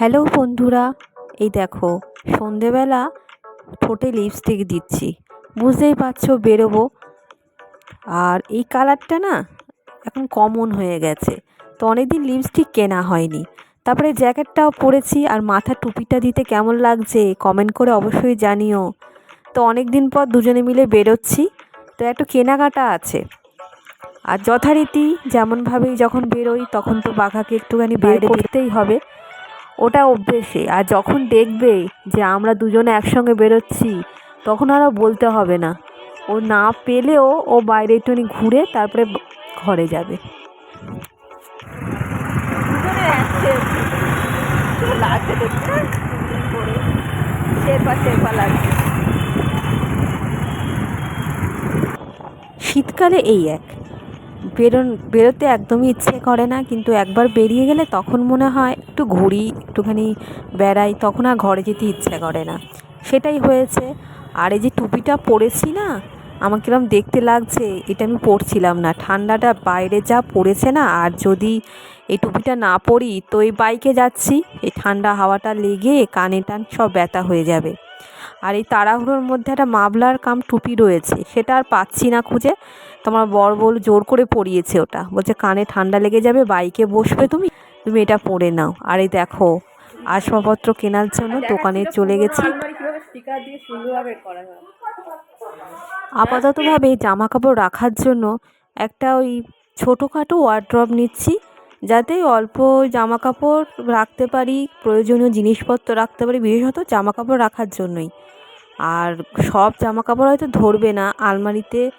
Hello বন্ধুরা এই দেখো সন্ধেবেলা ঠোঁটে লিপস্টিক দিচ্ছি বুঝতেই পারছ বেরোবো। আর এই কালারটা না এখন কমন হয়ে গেছে তো অনেকদিন লিপস্টিক কেনা হয়নি। তারপরে জ্যাকেটটাও পরেছি আর মাথার টুপিটা দিতে কেমন লাগছে কমেন্ট করে অবশ্যই জানিও। তো অনেক দিন পর দুজনে মিলে বেরোচ্ছি তো একটু কেনাকাটা আছে। আর যথারীতি যেমনভাবেই যখন বেরোই তখন তো বাঘাকে একটুখানি বের করতেই হবে। ওটা অভ্যেসে। আর যখন দেখবে যে আমরা দুজনে একসঙ্গে বেরোচ্ছি তখন আর বলতে হবে না। ও না পেলেও ও বাইরে একটুখানি ঘুরে তারপরে ঘরে যাবে। দুজনে একসঙ্গে লাগছে দেখতে। শেরপা শেরপা লাগছে। শীতকালে এই এক। বেরোন, বেরোতে একদমই ইচ্ছে করে না, কিন্তু একবার বেরিয়ে গেলে তখন মনে হয় একটু ঘুরি, একটুখানি বেড়াই, তখন আর ঘরে যেতে ইচ্ছে করে না। সেটাই হয়েছে। আর এই যে টুপিটা পরেছি না আমার কিরম দেখতে লাগছে, এটা আমি পরছিলাম না। ঠান্ডাটা বাইরে যা পড়েছে না, আর যদি এই টুপিটা না পরি, তো এই বাইকে যাচ্ছি। এই ঠান্ডা হাওয়াটা লেগে কানে টান সব ব্যথা হয়ে যাবে। আর এই তাড়াহুড়োর মধ্যে একটা মাবলার কাম টুপি রয়েছে সেটা আর পাচ্ছি না খুঁজে। তোমার বর বল জোর করে পরিয়েছে ওটা। বলছে কানে ঠান্ডা লেগে যাবে বাইকে বসবে তুমি তুমি এটা পরে নাও। আর এই দেখো আসবাবপত্র কেনার জন্য দোকানে চলে গেছি। আপাততভাবে জামা কাপড় রাখার জন্য একটা ওই ছোটোখাটো ওয়ার্ড্রপ নিচ্ছি। যাতে অল্প জামা কাপড় রাখতে পারি, প্রয়োজনীয় জিনিসপত্র রাখতে পারি, বিশেষত জামা কাপড় রাখার জন্যই। আর সব জামা কাপড় হয়তো ধরবে না, আলমারিতে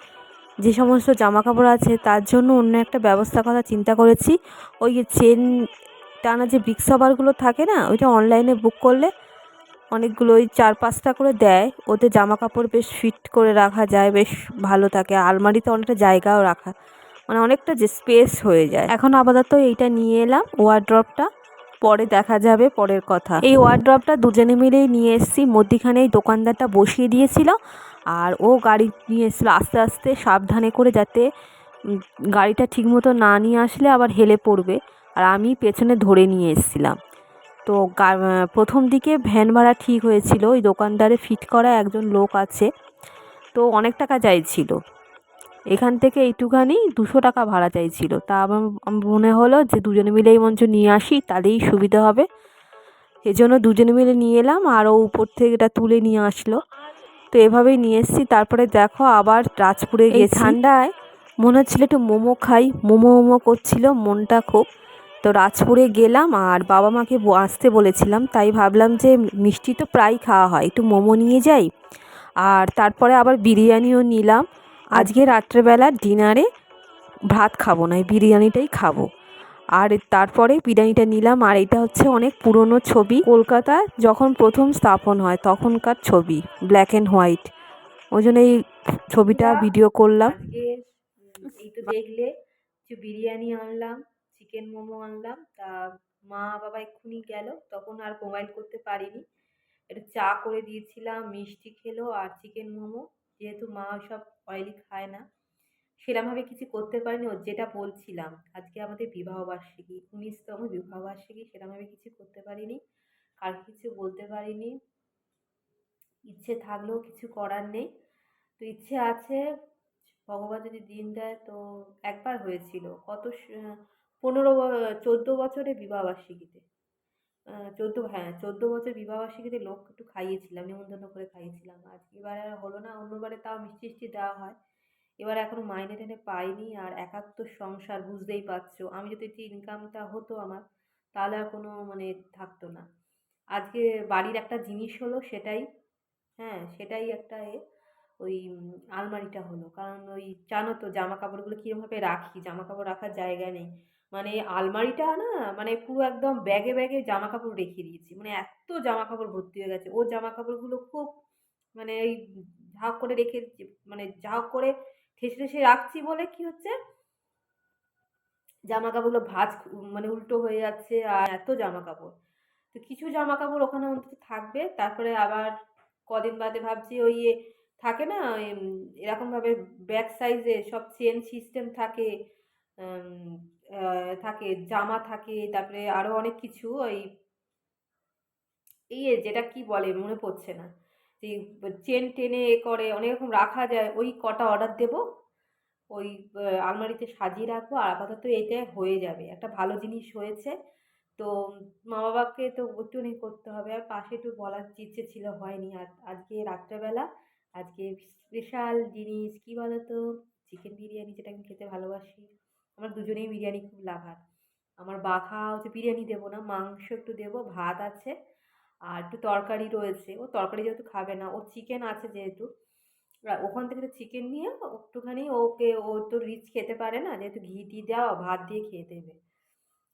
যে সমস্ত জামা কাপড় আছে, তার জন্য অন্য একটা ব্যবস্থা কথা চিন্তা করেছি। ওই যে চেন টানা যে বিগ সবারগুলো থাকে না, ওইটা অনলাইনে বুক করলে অনেকগুলো ওই চার পাঁচটা করে দেয়। ওতে জামা কাপড় বেশ ফিট করে রাখা যায়, বেশ ভালো থাকে। আলমারিতে অনেকটা জায়গাও রাখা। মানে অনেকটা যে স্পেস হয়ে যায়। এখন আপাতত এইটা নিয়ে এলাম ওয়ার্ড্রপটা পরে দেখা যাবে পরের কথা। এই ওয়ার্ড্রপটা দুজনে মিলেই নিয়ে এসেছি। মধ্যিখানে এই দোকানদারটা বসিয়ে দিয়েছিল আর ও গাড়ি নিয়ে এসেছিল আস্তে আস্তে সাবধানে করে যাতে গাড়িটা ঠিকমতো না নিয়ে আসলে আবার হেলে পড়বে। আর আমি পেছনে ধরে নিয়ে এসেছিলাম। তো প্রথম দিকে ভ্যান ভাড়া ঠিক হয়েছিল। ওই দোকানদারে ফিট করা একজন লোক আছে। তো অনেক টাকা চাইছিল এখান থেকে এইটুখানি দুশো টাকা ভাড়া চাইছিল। তা আমার আমার মনে হলো যে দুজনে মিলে এই মঞ্চ নিয়ে আসি তাহলেই সুবিধা হবে। এজন্য দুজনে মিলে নিয়ে এলাম আর ও উপর থেকে এটা তুলে নিয়ে আসলো। তো এভাবেই নিয়ে এসেছি তারপরে দেখো আবার রাজপুরে গিয়ে ঠান্ডায় মনে হচ্ছিল একটু মোমো খাই মোমো মোমো করছিল মনটা খুব। তো রাজপুরে গেলাম আর বাবা মাকে আসতে বলেছিলাম তাই ভাবলাম যে মিষ্টি তো প্রায় খাওয়া হয় একটু মোমো নিয়ে যাই। আর তারপরে আবার বিরিয়ানিও নিলাম। আজকে রাত্রেবেলা ডিনারে ভাত খাব না বিরিয়ানিটাই খাব। আর তারপরে বিরিয়ানিটা নিলাম, আর এটা হচ্ছে অনেক পুরনো ছবি। কলকাতায় যখন প্রথম স্থাপন হয়, তখনকার ছবি ব্ল্যাক অ্যান্ড হোয়াইট ওই জন্য এই ছবিটা ভিডিও করলাম। এই তো দেখলে কিছু বিরিয়ানি আনলাম চিকেন মোমো আনলাম, তা মা বাবা এক্ষুনি গেল, তখন আর মোবাইল করতে পারিনি। একটু চা করে দিয়েছিলাম, মিষ্টি খেলো, আর চিকেন মোমো। যেহেতু মা সব অয়েলি খায় না। সেরমভাবে কিছু করতে পারিনি ওর যেটা বলছিলাম। আজকে আমাদের বিবাহবার্ষিকী, উনিশতম বিবাহবার্ষিকী, সেরমভাবে কিছু করতে পারিনি, কার কিছু বলতে পারিনি। ইচ্ছে থাকলেও কিছু করার নেই। তো ইচ্ছে আছে, ভগবান যদি দিন দেয় তো একবার হয়েছিল। কত পনেরো চোদ্দ বছরে বিবাহবার্ষিকীতে। চোদ্দ হ্যাঁ চোদ্দ বছর বিবাহবার্ষিকীতে লোক একটু খাইয়েছিলাম, নিমন্ত্রণ করে খাইয়েছিলাম। আর এবার আর হলো না অন্যবারে তাও মিষ্টি টিষ্টি দেওয়া হয়। এবার এখনও মাইনে টাইনে পাইনি আর একাত্তর সংসার, বুঝতেই পারছ। আমি যদি একটু ইনকামটা হতো আমার, তাহলে আর কোনো মানে থাকতো না। আজকে বাড়ির একটা জিনিস হলো সেটাই হ্যাঁ সেটাই একটা এ। ওই আলমারিটা হলো। কারণ ওই, জানো তো জামা কাপড়গুলো কীরমভাবে রাখি? জামা কাপড় রাখার জায়গা নেই। মানে আলমারিটা না মানে পুরো একদম ব্যাগে ব্যাগে জামা কাপড় রেখে দিয়েছি। মানে এত জামা কাপড় ভর্তি হয়ে গেছে। ও জামা কাপড়গুলো খুব মানে ওই ঝা করে রেখে মানে ঝা করে ঠেসে ঠেসে রাখছি বলে কি হচ্ছে? জামা কাপড়গুলো ভাজ মানে উল্টো হয়ে যাচ্ছে আর এত জামা কাপড় তো কিছু জামা কাপড় ওখানে অন্তত থাকবে। তারপরে আবার কদিন বাদে ভাবছি ওই এ থাকে না? এরকমভাবে ব্যাক সাইজে সব চেন সিস্টেম থাকে থাকে, জামা থাকে, তারপরে আরও অনেক কিছু ওই ইয়ে যেটা কি বলে মনে পড়ছে না? যে চেন টেনে এ করে, অনেক রকম রাখা যায়, ওই কটা অর্ডার দেবো, ওই আলমারিতে সাজিয়ে রাখব, আর আপাতত এটা হয়ে যাবে। একটা ভালো জিনিস হয়েছে, তো মা বাবাকে তো একটুখানি করতে হবে, আর পাশে একটু বলার ইচ্ছে ছিল, হয়নি। আর আজকে রাত্রেবেলা আজকে স্পেশাল জিনিস কী বলো তো চিকেন বিরিয়ানি যেটা আমি খেতে ভালোবাসি। আমার দুজনেই বিরিয়ানি খুব লাভার। আমার বাঘা হচ্ছে বিরিয়ানি দেবো না, মাংস একটু দেবো, ভাত আছে আর একটু তরকারি রয়েছে। ও তরকারি যেহেতু খাবে না ও চিকেন আছে যেহেতু। ওখান থেকে চিকেন নিয়ে একটুখানি ওকে, ও তো রিচ খেতে পারে না, যেহেতু ঘি টি দেওয়া, ভাত দিয়ে খেয়ে দেবে।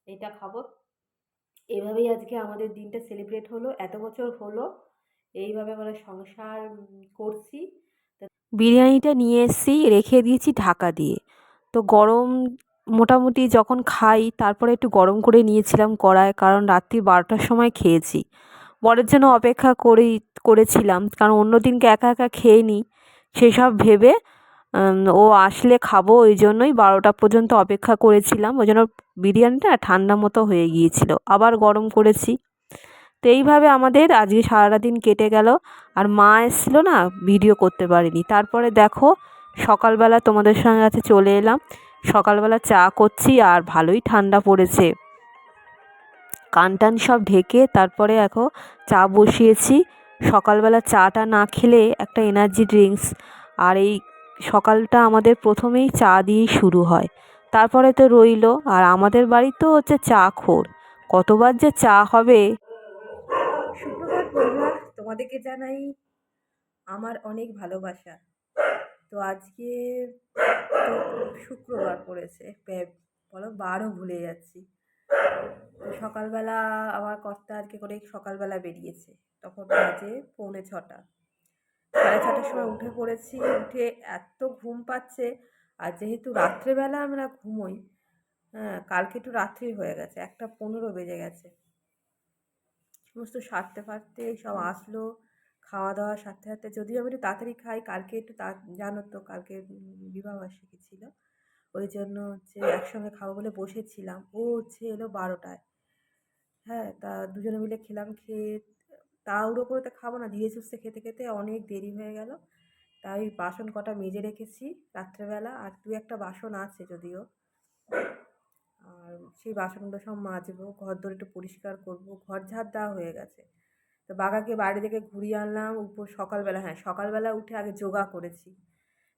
এইটা খাব। এভাবেই আজকে আমাদের দিনটা সেলিব্রেট হলো। এত বছর হলো এইভাবে আমরা সংসার করছি। বিরিয়ানিটা নিয়ে এসেছি, রেখে দিয়েছি ঢাকা দিয়ে। তো গরম মোটামুটি যখন খাই, তারপরে একটু গরম করে নিয়েছিলাম কড়ায় কারণ রাত্রি বারোটার সময় খেয়েছি। বরের জন্য অপেক্ষা করেই করেছিলাম, কারণ অন্য দিনকে একা একা খেয়ে নিই সেসব ভেবে ও আসলে খাব, ওই জন্যই বারোটা পর্যন্ত অপেক্ষা করেছিলাম। ওই জন্য বিরিয়ানিটা ঠান্ডা মতো হয়ে গিয়েছিল। আবার গরম করেছি। তো এইভাবে আমাদের আজকে সারাটা দিন কেটে গেল। আর মা এসেছিল না ভিডিও করতে পারিনি। তারপরে দেখো, সকালবেলা তোমাদের সঙ্গে কাছে চলে এলাম। সকালবেলা চা করছি আর ভালোই ঠান্ডা পড়েছে। কান টান সব ঢেকে তারপরে এখন চা বসিয়েছি। সকালবেলা চাটা না খেলে একটা এনার্জি ড্রিঙ্কস আর এই সকালটা আমাদের প্রথমেই চা দিয়েই শুরু হয়। তারপরে তো রইল, আর আমাদের বাড়ি তো হচ্ছে চা খোর। কতবার যে চা হবে তোমাদেরকে জানাই আমার অনেক ভালোবাসা। তো আজকে শুক্রবার পড়েছে বলো বারও ভুলে যাচ্ছি। সকালবেলা আমার কর্তা আজকে করে সকালবেলা বেরিয়েছে, তখন বাজে পৌনে ছটা। সাড়ে ছটার সময় উঠে পড়েছি, উঠে এত ঘুম পাচ্ছে, আর যেহেতু রাত্রেবেলা আমরা ঘুমোই হ্যাঁ কালকে একটু রাত্রি হয়ে গেছে, একটা পনেরো বেজে গেছে। সমস্ত সারতে ফারতে সব আসলো খাওয়া দাওয়া সারতে সারতে যদিও আমি একটু তাড়াতাড়ি খাই কালকে একটু তা জানো তো কালকে বিবাহবার্ষিকী ছিল ওই জন্য হচ্ছে একসঙ্গে খাব বলে বসেছিলাম ও হচ্ছে এলো বারোটায়। হ্যাঁ তা দুজনে মিলে খেলাম খেয়ে তাড়াহুড়ো করে তো খাব না ধীরে সুস্থে খেতে খেতে অনেক দেরি হয়ে গেল তাই বাসন কটা মেজে রেখেছি রাত্রেবেলা আর দু একটা বাসন আছে যদিও। আর সেই বাসনগুলো সব মাজবো ঘর দর একটু পরিষ্কার করব ঘর ঝাড় দেওয়া হয়ে গেছে। তো বাঘাকে বাড়ি থেকে ঘুরিয়ে আনলাম উপর সকালবেলা হ্যাঁ সকালবেলা উঠে আগে যোগা করেছি।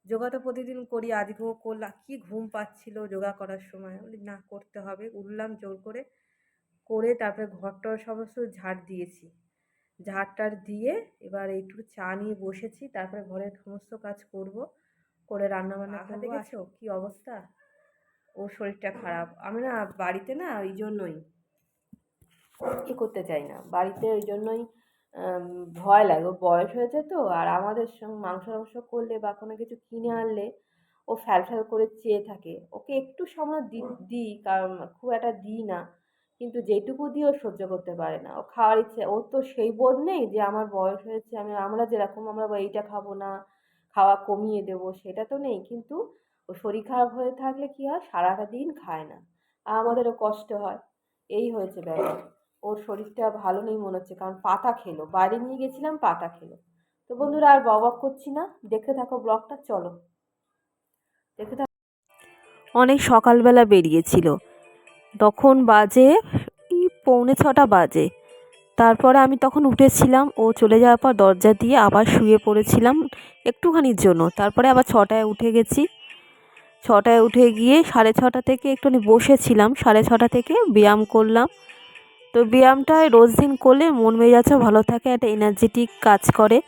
যোগা তো প্রতিদিন করি আজকেও করলাম কি ঘুম পাচ্ছিল যোগা করার সময়। বলি না করতে হবে। উঠলাম জোর করে করে তারপরে ঘরটার সমস্ত ঝাড় দিয়েছি। ঝাড় টাড় দিয়ে এবার একটু চা নিয়ে বসেছি তারপরে ঘরের সমস্ত কাজ করব। করে রান্না বান্না করব কি অবস্থা? ওর শরীরটা খারাপ। আমি না বাড়িতে না ওই জন্যই এ করতে চাই না। বাড়িতে ওই জন্যই ভয় লাগে। ওর বয়স হয়েছে তো, আর আমাদের সঙ্গে মাংস টাংস করলে বা কোনো কিছু কিনে আনলে ও ফ্যাল ফ্যাল করে চেয়ে থাকে। ওকে একটু সময় দি, দিই, কারণ খুব একটা দিই না। কিন্তু যেটুকু দিয়ে ও সহ্য করতে পারে না। ও খাওয়ার ইচ্ছে, ওর তো সেই বোধ নেই যে আমার বয়স হয়েছে, আমি, আমরা যেরকম, আমরা এইটা খাব না, খাওয়া কমিয়ে দেবো, সেটা তো নেই। কিন্তু ও শরীর খারাপ হয়ে থাকলে কী হয়? সারাটা দিন খায় না। আর আমাদেরও কষ্ট হয়। এই হয়েছে ব্যাপার। ওর শরীরটা ভালো নেই মনে হচ্ছে, কারণ পাতা খেলো। বাইরে নিয়ে গেছিলাম, পাতা খেলো। তো বন্ধুরা, আর বক করছি না। দেখতে থাকো ব্লগটা, চলো। দেখতে থাকো অনেক সকালবেলা বেরিয়েছিল। তখন বাজে পৌনে ছটা বাজে। তারপরে আমি তখন উঠেছিলাম। ও চলে যাওয়ার পর দরজা দিয়ে আবার শুয়ে পড়েছিলাম একটুখানির জন্য। তারপরে আবার ছটায় উঠে গেছি। ছটায় উঠে গিয়ে সাড়ে ছটা থেকে একটুখানি বসেছিলাম। সাড়ে ছটা থেকে ব্যায়াম করলাম। তো ব্যায়ামটা রোজ দিন করলে মন মেজাজও ভালো থাকে, একটা এনার্জেটিক কাজ করে।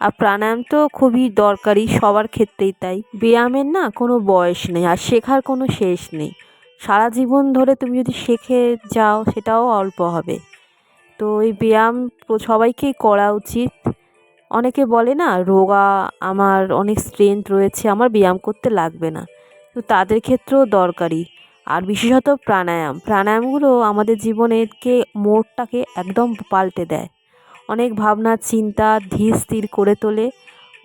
আর প্রাণায়াম তো খুবই দরকারি, সবার ক্ষেত্রেই তাই। ব্যায়ামের না কোনো বয়স নেই আর শেখার কোনো শেষ নেই। সারা জীবন ধরে তুমি যদি শেখে যাও, সেটাও অল্প হবে। তো এই ব্যায়াম সবাইকেই করা উচিত। অনেকে বলে না, রোগা, আমার অনেক স্ট্রেংথ রয়েছে, আমার ব্যায়াম করতে লাগবে না। তো তাদের ক্ষেত্রেও দরকারি। আর বিশেষত প্রাণায়াম। প্রাণায়ামগুলো আমাদের জীবনেরকে মোড়টাকে একদম পাল্টে দেয়। অনেক ভাবনা, চিন্তা ধীর স্থির করে তোলে।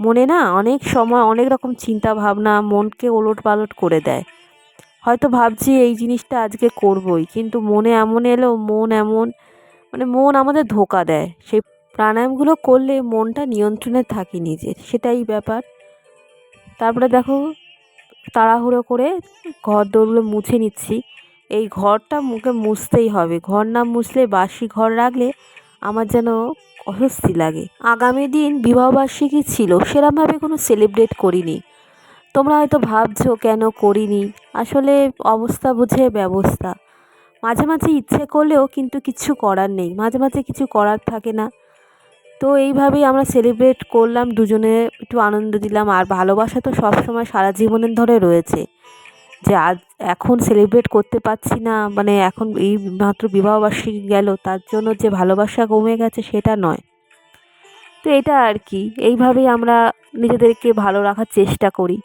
মনে না অনেক সময় অনেক রকম চিন্তা ভাবনা মনকে ওলট পালট করে দেয়। হয়তো ভাবছি এই জিনিসটা আজকে করবই, কিন্তু মনে এমন এলো, মন এমন মানে মন আমাদের ধোকা দেয়। সেই প্রাণায়ামগুলো করলে মনটা নিয়ন্ত্রণে থাকে নিজের, সেটাই ব্যাপার। তারপরে দেখো তাড়াহুড়ো করে ঘর দৌড়গুলো মুছে নিচ্ছি। এই ঘরটা মুখে মুছতেই হবে। ঘর না মুছলে বাসি ঘর রাখলে আমার যেন অস্বস্তি লাগে। আগামী দিন বিবাহবার্ষিকী ছিল, সেরমভাবে কোনো সেলিব্রেট করিনি। তোমরা হয়তো ভাবছ, কেন করিনি? আসলে অবস্থা বুঝে ব্যবস্থা। মাঝে মাঝে ইচ্ছে করলেও কিন্তু কিচ্ছু করার নেই। মাঝে মাঝে কিছু করার থাকে না। তো এইভাবেই আমরা সেলিব্রেট করলাম, দুজনে একটু আনন্দ দিলাম। আর ভালোবাসা তো সবসময় সারা জীবনের ধরে রয়েছে। যে আজ এখন সেলিব্রেট করতে পারছি না মানে এখন এই মাত্র বিবাহবার্ষিকী গেল, তার জন্য যে ভালোবাসা কমে গেছে সেটা নয়। তো এটা আর কি, এইভাবেই আমরা নিজেদেরকে ভালো রাখার চেষ্টা করি।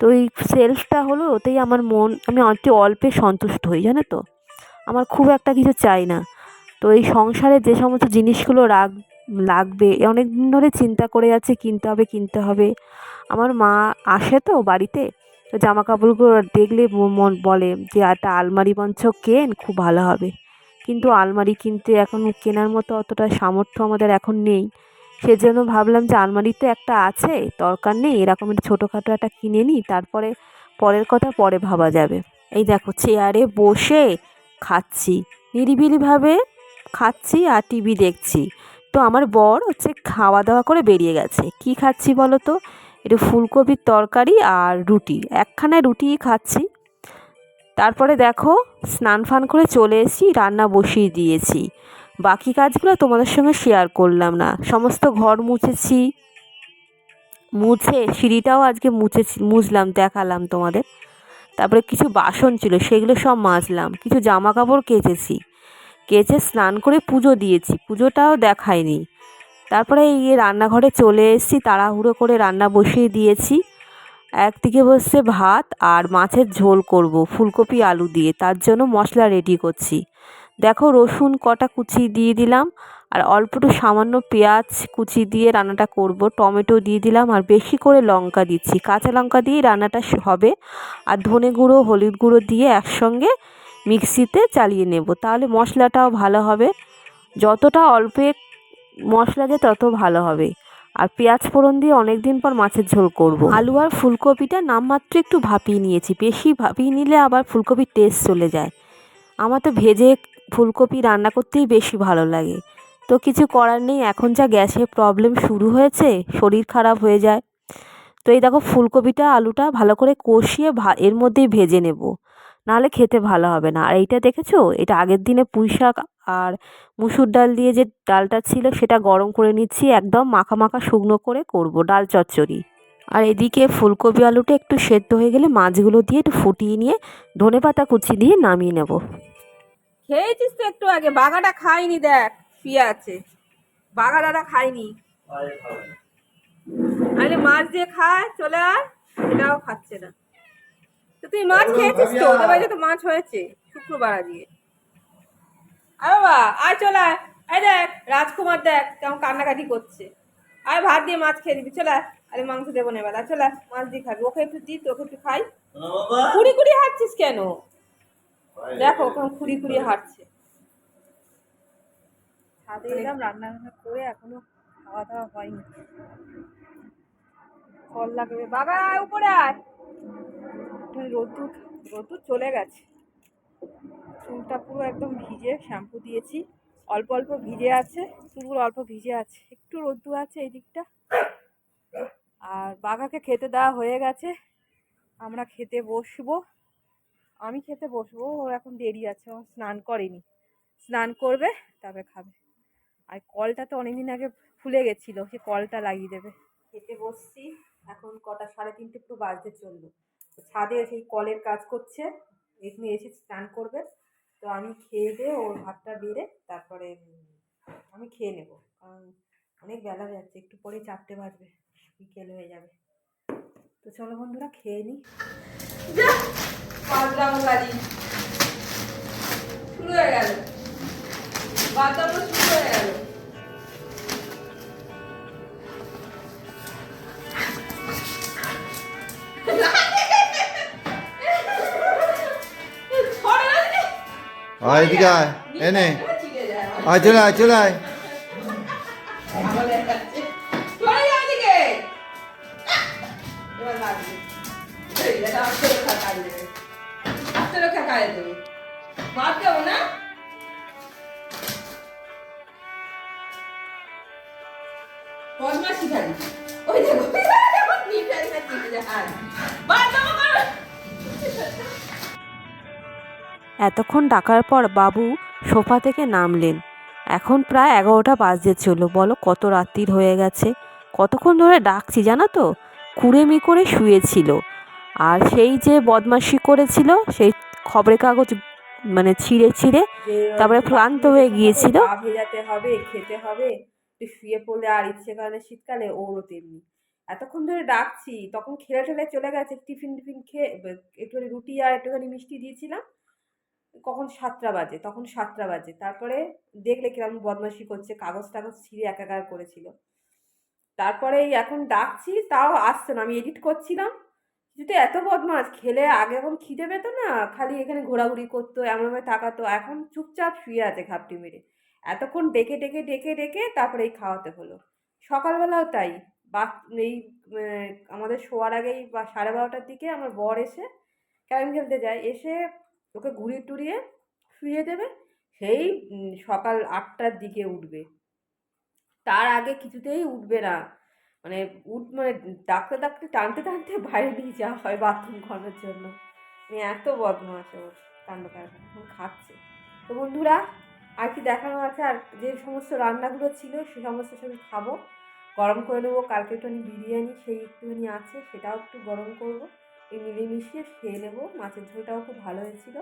তো এই সেলফটা হলো, ওতেই আমার মন, আমি অতি অল্পে সন্তুষ্ট হই, জানো তো? আমার খুব একটা কিছু চাই না। তো এই সংসারে যে সমস্ত জিনিসগুলো রাখ লাগবে। অনেক দিন ধরে চিন্তা করে যাচ্ছে কিনতে হবে কিনতে হবে। আমার মা আসে তো বাড়িতে, তো জামা কাপড়গুলো দেখলে মন বলে যে একটা আলমারি মঞ্চ কেন? খুব ভালো হবে। কিন্তু আলমারি কিনতে এখন কেনার মতো অতটা সামর্থ্য আমাদের এখন নেই। সেজন্য ভাবলাম যে, আলমারি তো একটা আছে, দরকার নেই, এরকম একটা ছোটোখাটো একটা কিনে নিই, তারপরে পরের কথা পরে ভাবা যাবে। এই দেখো, চেয়ারে বসে খাচ্ছি, নিরিবিলিভাবে খাচ্ছি আর টিভি দেখছি। তো আমার বর হচ্ছে খাওয়া দাওয়া করে বেরিয়ে গেছে। কি খাচ্ছি বলো তো? একটু ফুলকপির তরকারি আর রুটি। একখানা রুটিই খাচ্ছি। তারপরে দেখো, স্নান ফান করে চলে এসেছি, রান্না বসিয়ে দিয়েছি। বাকি কাজগুলো তোমাদের সঙ্গে শেয়ার করলাম না। সমস্ত ঘর মুছেছি। মুছে, সিঁড়িটাও আজকে মুছেছি, মুছলাম, দেখালাম তোমাদের। তারপরে কিছু বাসন ছিল, সেগুলো সব মাজলাম। কিছু জামা কাপড় কেচেছি। কেচে স্নান করে পুজো দিয়েছি। পুজোটাও দেখায়নি। তারপরে এই রান্নাঘরে চলে এসেছি, তাড়াহুড়ো করে রান্না বসিয়ে দিয়েছি। একদিকে বসছে ভাত আর মাছের ঝোল করব, ফুলকপি, আলু দিয়ে। তার জন্য মশলা রেডি করছি। দেখো, রসুন কটা কুচি দিয়ে দিলাম আর অল্প একটু সামান্য পেঁয়াজ কুচি দিয়ে রান্নাটা করব। টমেটো দিয়ে দিলাম আর বেশি করে লঙ্কা দিচ্ছি। কাঁচা লঙ্কা দিয়েই রান্নাটা হবে। আর ধনে গুঁড়ো, হলুদ গুঁড়ো দিয়ে একসঙ্গে মিক্সিতে চালিয়ে নেব। তাহলে মশলাটাও ভালো হবে। যতটা অল্পে মশলা দিয়ে তত ভালো হবে। আর পেঁয়াজ ফোড়ন দিয়ে অনেক দিন পর মাছের ঝোল করব। আলু আর ফুলকপিটা নামমাত্র একটু ভাপিয়ে নিয়েছি। বেশি ভাপিয়ে নিলে আবার ফুলকপির টেস্ট চলে যায়। আমার তো ভেজে ফুলকপি রান্না করতেই বেশি ভালো লাগে। তো কিছু করার নেই। এখন যা গ্যাসের প্রবলেম শুরু হয়েছে, শরীর খারাপ হয়ে যায়। তো এই দেখো, ফুলকপিটা, আলুটা ভালো করে কষিয়ে এর মধ্যেই ভেজে নেব। নাহলে খেতে ভালো হবে না। আর এইটা দেখেছ? এটা আগের দিনে পুঁই শাক আর মুসুর ডাল দিয়ে যে ডালটা ছিল সেটা গরম করে নিচ্ছি একদম মাখা মাখা শুকনো করে করব ডাল চচ্চড়ি। আর এদিকে ফুলকপি আলুটা একটু সেদ্ধ হয়ে গেলে মাছগুলো দিয়ে একটু ফুটিয়ে নিয়ে ধনেপাতা কুচি দিয়ে নামিয়ে নেব। খেয়েছিস তো একটু আগে? বাঘাটা খাইনি দেখ শুয়ে আছে। বাঘাটা খাইনি। আরে মাছ দিয়ে খায় চলে আয় সেটাও খাচ্ছে না। তুই মাছ খেয়েছিস তো? ওদের বাড়িতে তো মাছ হয়েছে। শুক্রবার আজকে। আয় বাবা আয় চলে আয়। দেখ রাজকুমার দেখ কেমন কান্নাকাটি করছে। আয় ভাত দিয়ে মাছ খেয়ে দিবি চলে আরে মাংস দেবো না এবার চলে মাছ দিয়ে খাবি। ওকে একটু দিই তোকে একটু খাই। কুড়ি কুড়ি হাঁটছিস কেন? দেখো ওখানে খুঁড়ি খুঁড়ি হাঁটছে। ছাদে এলাম রান্না বান্না করে এখনও খাওয়া দাওয়া হয়নি। ফল লাগবে। বাবা উপরে আয়। একটুখানি রোদ্দুর রোদ্দুর চলে গেছে। চুলটা পুরো একদম ভিজে, শ্যাম্পু দিয়েছি। অল্প অল্প ভিজে আছে, চুলগুলো অল্প ভিজে আছে। একটু রোদ্দুর আছে এই দিকটা। আর বাঘাকে খেতে দেওয়া হয়ে গেছে। আমরা খেতে বসবো। আমি খেতে বসবো ওর এখন দেরি আছে, ও স্নান করেনি। স্নান করবে, তবে খাবে। আর কলটা তো অনেকদিন আগে ফুলে গেছিল, সে কলটা লাগিয়ে দেবে। খেতে বসছি, এখন কটা, সাড়ে তিনটে একটু বাজতে চলল। ছাদে সেই কলের কাজ করছে। এখানে এসে স্নান করবে। তো আমি খেয়ে দিয়ে ওর ভাতটা বেড়ে তারপরে আমি খেয়ে নেব। কারণ অনেক বেলা হয়ে যাচ্ছে, একটু পরেই চারটে বাজবে, বিকেল হয়ে যাবে। তো চলো বন্ধুরা, খেয়ে নিই শুরু হয়ে গেল। বাদলাম শুরু হয়ে গেল। আয় এদিকে আয় এনে চিড়ে যায় আমার। আয় চলে আয় চলে আয় এতক্ষণ ডাকার পর বাবু সোফা থেকে নামলেন। এখন প্রায় এগারোটা বাজতে চলো বলো, কত রাত্রির হয়ে গেছে? কতক্ষণ ধরে ডাকছি জানো তো? কুড়েমি করে শুয়েছিল। আর সেই যে বদমাশি করেছিল, সেই খবরের কাগজ মানে ছিঁড়ে ছিঁড়ে তারপরে ক্লান্ত হয়ে গিয়েছিল। ভেজাতে হবে, খেতে হবে একটু শুয়ে পড়লে আর ইচ্ছে করে না শীতকালে, ওরও তেমনি। এতক্ষণ ধরে ডাকছি, তখন খেলে ঠেলে চলে গেছে টিফিন টিফিন খেয়ে, একটুখানি রুটি আর একটুখানি মিষ্টি দিয়েছিলাম। কখন সাতটা বাজে, তখন সাতটা বাজে। তারপরে দেখলে কীরকম বদমাশি করছে, কাগজ টাগজ ছিঁড়ে একাকার করেছিল। তারপরে এখন ডাকছি, তাও আসছে না, আমি এডিট করছিলাম। কিন্তু এত বদমাস খেলে আগে এখন খিদে পেতো না, খালি এখানে ঘোরাঘুরি করতো, এমনভাবে তাকাতো, এখন চুপচাপ শুয়ে আছে ঘাপটি মেরে। এতক্ষণ ডেকে ডেকে ডেকে ডেকে তারপরে এই খাওয়াতে হলো। সকালবেলাও তাই বা এই আমাদের শোয়ার আগেই বা সাড়ে বারোটার দিকে আমার বর এসে ক্যারাম খেলতে যায়। এসে ওকে ঘুরিয়ে টুরিয়ে শুয়ে দেবে, সেই সকাল আটটার দিকে উঠবে। তার আগে কিছুতেই উঠবে না। মানে উঠ মানে ডাকতে ডাকতে, টানতে টানতে বাইরে নিয়ে যাওয়া হয় বাথরুম করার জন্য। মানে এত বদমাস ওর কাণ্ড কারখানা, এখন খাচ্ছে। তো বন্ধুরা, আর কি দেখানো আছে? আর যে সমস্ত রান্নাগুলো ছিল, সে সমস্ত সবই খাব। গরম করে নেব, কালকে একটুখানি বিরিয়ানি, সেই একটুখানি আছে, সেটাও একটু গরম করব। এই মিলিয়ে খেয়ে নেব। মাছের ঝোলটাও খুব ভালো হয়েছিল।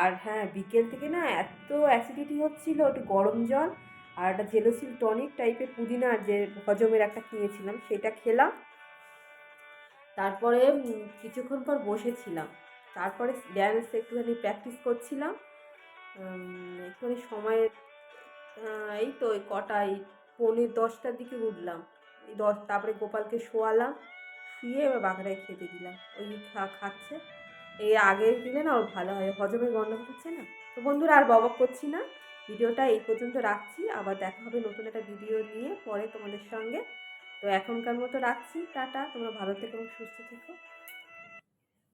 আর হ্যাঁ বিকেল থেকে না এত অ্যাসিডিটি হচ্ছিল, একটু গরম জল আর একটা জেলোসিল টনিক টাইপের পুদিনা যে হজমের একটা কিনেছিলাম, সেটা খেলাম। তারপরে কিছুক্ষণ পর বসেছিলাম। তারপরে ড্যান্স একটুখানি প্র্যাকটিস করছিলাম। একটুখানি সময়ের এই তো ওই কটাই পৌনে দশটার দিকে উঠলাম। দশ, তারপরে গোপালকে শোয়ালাম। শুয়ে এবার বাঘাটায় খেতে দিলাম। ওই খা, খাচ্ছে। এই আগে দিলে না ওর ভালো হয় হজমের গন্ডগোল হচ্ছে না। তো বন্ধুরা আর ববক করছি না। ভিডিওটা এই পর্যন্ত রাখছি। আবার দেখা হবে নতুন একটা ভিডিও নিয়ে পরে তোমাদের সঙ্গে। তো এখনকার মতো রাখছি। টাটা। তোমরা ভালো থেকো সুস্থ থেকো।